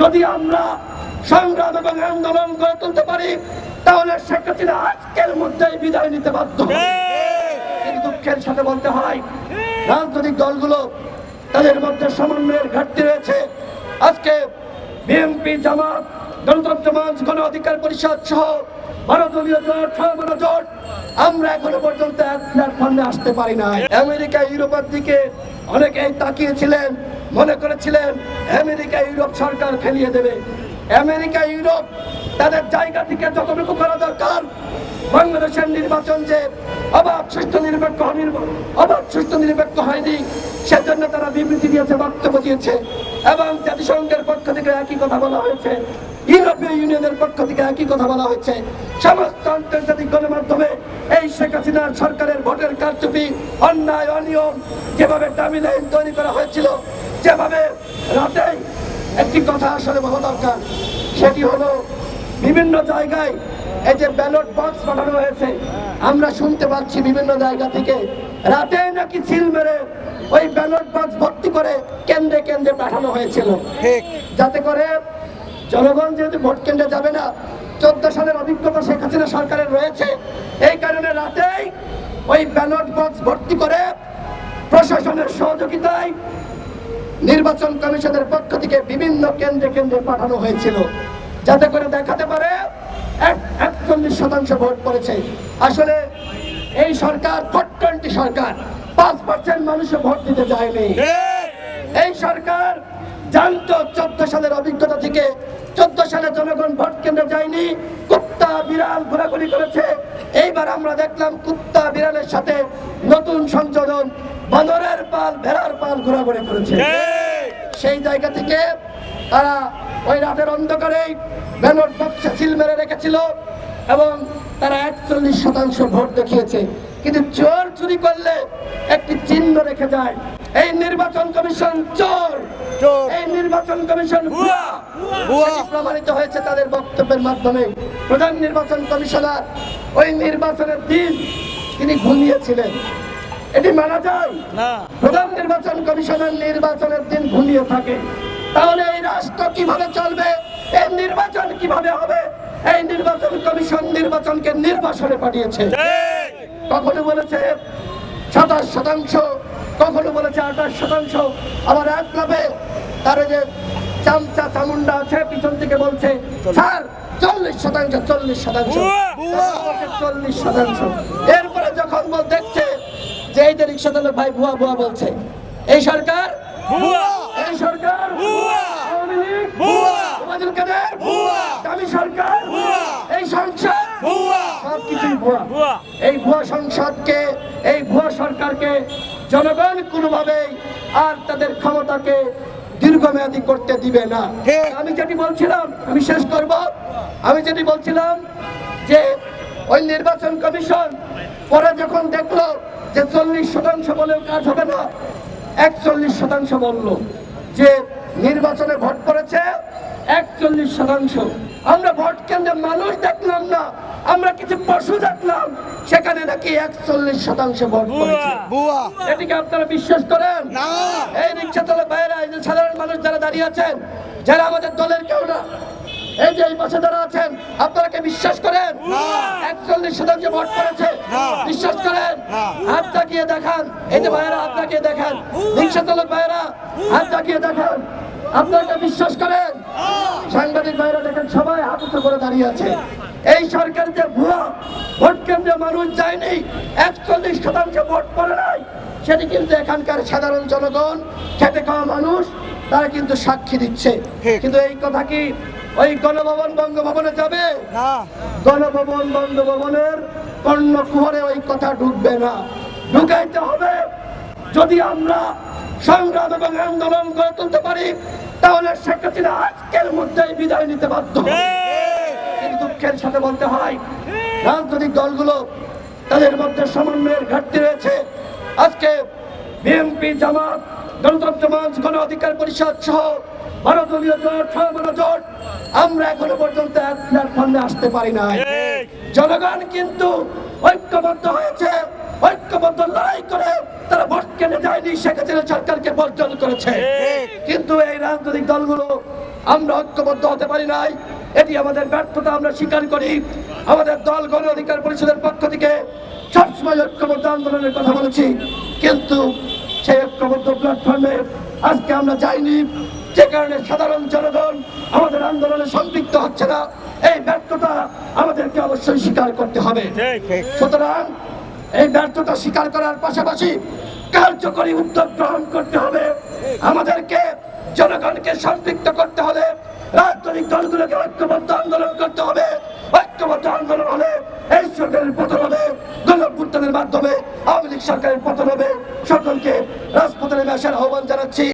যদি আমরা সংগ্রাম এবং আন্দোলন গড়ে তুলতে পারি, তাহলে শেখ হাসিনা আজকের মধ্যেই বিদায় নিতে বাধ্য দুঃখের সাথে বলতে হয়, রাজনৈতিক দলগুলো তাদের মধ্যে সমন্বয়ের ঘাটতি রয়েছে। আজকে বিএনপি জামাত, গণতন্ত্র মঞ্চ গণ অধিকার পরিষদ সহ ভারতীয় জোট সহমনা জোট। আমরা এখনও পর্যন্ত এক প্ল্যাটফর্মে আসতে পারি না আমেরিকা, ইউরোপের দিকে অনেকেই তাকিয়েছিলেন, মনে করেছিলেন, আমেরিকা, ইউরোপ সরকার ফেলিয়ে দেবে। আমেরিকা, ইউরোপ তাদের জায়গা থেকে যতটুকু করা দরকার, বাংলাদেশের নির্বাচন যে অবাধ, সুষ্ঠু, নিরপেক্ষ অবাধ, সুষ্ঠু, নিরপেক্ষ হয়নি, সেজন্য তারা বিবৃতি দিয়েছে, বক্তব্য দিয়েছে, এবং জাতিসংঘের পক্ষ থেকে একই কথা বলা হয়েছে। ইউরোপীয় ইউনিয়নের পক্ষ থেকে একই কথা বলা হয়েছে সমস্ত আন্তর্জাতিক গণমাধ্যমে এই শেখ হাসিনার সরকারের ভোটের কারচুপি অন্যায় অনিয়ম যেভাবে দামি লাইন তৈরি করা হয়েছিল যেভাবে রাতেই একটি কথা আসলে বলা দরকার সেটি হলো বিভিন্ন জায়গায় এই যে ব্যালট বক্স পাঠানো হয়েছে আমরা শুনতে পাচ্ছি বিভিন্ন জায়গা থেকে রাতে নাকি সিল মেরে ওই ব্যালট বক্স ভর্তি করে কেন্দ্রে কেন্দ্রে পাঠানো হয়েছিল। যাতে করে জনগণ যেহেতু ভোট কেন্দ্রে যাবে না চোদ্দ সালের অভিজ্ঞতা শেখ হাসিনা সরকারের রয়েছে। এই কারণে রাতেই ওই ব্যালট বক্স ভর্তি করে প্রশাসনের সহযোগিতায় নির্বাচন কমিশনের পক্ষ থেকে বিভিন্ন কেন্দ্রে কেন্দ্রে পাঠানো হয়েছিল। যাতে করে দেখাতে পারে এক- একচল্লিশ শতাংশ ভোট পড়েছে। আসলে এই সরকার ফোর টোয়েন্টি সরকার। পাঁচ পার্সেন্ট মানুষ ভোট দিতে যায়নি এই সরকার জানতো চোদ্দ সালের অভিজ্ঞতা থেকে। চোদ্দ সালে জনগণ ভোট কেন্দ্রে যায়নি কুত্তা বিড়াল ঘোরাঘুরি করেছে। এইবার আমরা দেখলাম কুত্তা বিড়ালের সাথে নতুন সংযোজন বানরের পাল ভেড়ার পাল ঘোরাঘুরি করেছে। সেই জায়গা থেকে তারা ওই রাতের অন্ধকারেই ব্যালট বক্সে সিল মেরে রেখেছিল এবং তারা একচল্লিশ শতাংশ ভোট দেখিয়েছে। কিন্তু চোর চুরি করলে একটি চিহ্ন রেখে যায়। এই নির্বাচন কমিশন চোর চোর। এই নির্বাচন কমিশন। প্রমাণিত হয়েছে তাদের বক্তব্যের মাধ্যমে। প্রধান নির্বাচন কমিশনার ওই নির্বাচনের দিন তিনি ঘুমিয়েছিলেন। এটি মানা যায়। প্রধান নির্বাচন কমিশনের নির্বাচনের দিন ঘুমিয়ে থাকে। তাহলে এই রাষ্ট্র কীভাবে চলবে? এই নির্বাচন কীভাবে হবে? এই নির্বাচন কমিশন নির্বাচনকে নির্বাচনে পাঠিয়েছে। কখনো বলেছে সাতাশ শতাংশ কখনো বলেছে আঠাশ শতাংশ। আবার এক ক্লাবে তার যে চামচা চামুন্ডা আছে পিছন থেকে বলছে স্যার চল্লিশ শতাংশ চল্লিশ শতাংশ। চল্লিশ শতাংশ। এরপরে যখন বল দেখছে যে এই যে রিক্সা চালক ভাই ভুয়া ভুয়া বলছে এই সরকার? এই সরকার। দামি এই সংসদ। সবকিছুই ভুয়া। এই ভুয়া সংসদকে এই ভুয়া সরকারকে জনগণ কোনোভাবেই আর তাদের ক্ষমতাকে দীর্ঘমেয়াদী করতে দিবে না। আমি যেটি বলছিলাম আমি শেষ করব। আমি যেটি বলছিলাম যে ওই নির্বাচন কমিশন পরে যখন দেখল যে চল্লিশ শতাংশ বলেও কাজ হবে না একচল্লিশ শতাংশ বলল যে নির্বাচনে ভোট পড়েছে একচল্লিশ শতাংশ। আমরা ভোট কেন্দ্রে মানুষ দেখলাম না আমরা কিছু পশু দেখলাম সেখানে নাকি একচল্লিশ শতাংশ ভোট এটিকে আপনারা বিশ্বাস করেন? না। এই রিক্সা চলে বাইরে সাধারণ মানুষ যারা দাঁড়িয়ে আছেন যারা আমাদের দলের কেউ না এই যে এই পাশে যারা আছেন আপনারা কি বিশ্বাস করেন। একচল্লিশ শতাংশ ভোট করেছে। বিশ্বাস করেন? হাত চাকিয়ে দেখান। এই যে ভাইয়েরা হাত চাকিয়ে দেখান। রিক্সা চালক ভাইয়েরা হাত চাকিয়ে দেখান। আপনারা বিশ্বাস করেন? সাংবাদিক ভাইরা দেখেন সবাই হাত উঁচু করে দাঁড়িয়ে আছে। এই সরকার যে ভুয়া ভোট কেন্দ্রে মানুষ যায়নি। একচল্লিশ শতাংশ ভোট পড়ে নাই। সেটি কিন্তু এখানকার সাধারণ জনগণ খেটে খাওয়া মানুষ তারা কিন্তু সাক্ষী দিচ্ছে। কিন্তু এই কথা কি ওই গণভবন বঙ্গভবনে যাবে? না। গণভবন বঙ্গভবনের কর্ণকুহরে ওই কথা ঢুকবে না। ঢুকাইতে হবে। যদি আমরা সংগ্রাম এবং আন্দোলন গড়ে তুলতে পারি তাহলে শেখ হাসিনা আজকের মধ্যেই বিদায় নিতে বাধ্য কিন্তু দুঃখের সাথে বলতে হয় রাজনৈতিক দলগুলো তাদের মধ্যে সমন্বয়ের ঘাটতি রয়েছে। আজকে বিএনপি জামাত গণতন্ত্র মঞ্চ গণ অধিকার পরিষদ সহ ভারতীয় জোট সহমনা জোট আমরা এখনও পর্যন্ত এক প্ল্যাটফর্মে আসতে পারি না জনগণ কিন্তু ঐক্যবদ্ধ হয়েছে ঐক্যবদ্ধ লড়াই করে তারা ভোট কেটে যায়নি হাসিনা সরকারকে বর্জন করেছে। কিন্তু এই রাজনৈতিক দলগুলো আমরা ঐক্যবদ্ধ হতে পারি নাই এটি আমাদের ব্যর্থতা আমরা স্বীকার করি। আমাদের দল গণ অধিকার পরিষদের পক্ষ থেকে সবসময় ঐক্যবদ্ধ আন্দোলনের কথা বলেছি কিন্তু সেই ঐক্যবদ্ধ প্ল্যাটফর্মে আজকে আমরা যাইনি। যে কারণে সাধারণ জনগণ আমাদের আন্দোলনে সম্পৃক্ত হচ্ছে না। এই ব্যর্থতা আমাদেরকে অবশ্যই স্বীকার করতে হবে। সুতরাং এই ব্যর্থতা স্বীকার করার পাশাপাশি কার্যকরী উদ্যোগ গ্রহণ করতে হবে। আমাদেরকে জনগণকে সম্পৃক্ত করতে হবে রাজনৈতিক দলগুলোকে ঐক্যবদ্ধ আন্দোলন করতে হবে। ঐক্যবদ্ধ আন্দোলন হলে এই সরকারের পতন হবে। মাধ্যমে আওয়ামী লীগ সরকারের পতন হবে। সকলকে রাজপথে নেমে আসার আহ্বান জানাচ্ছি।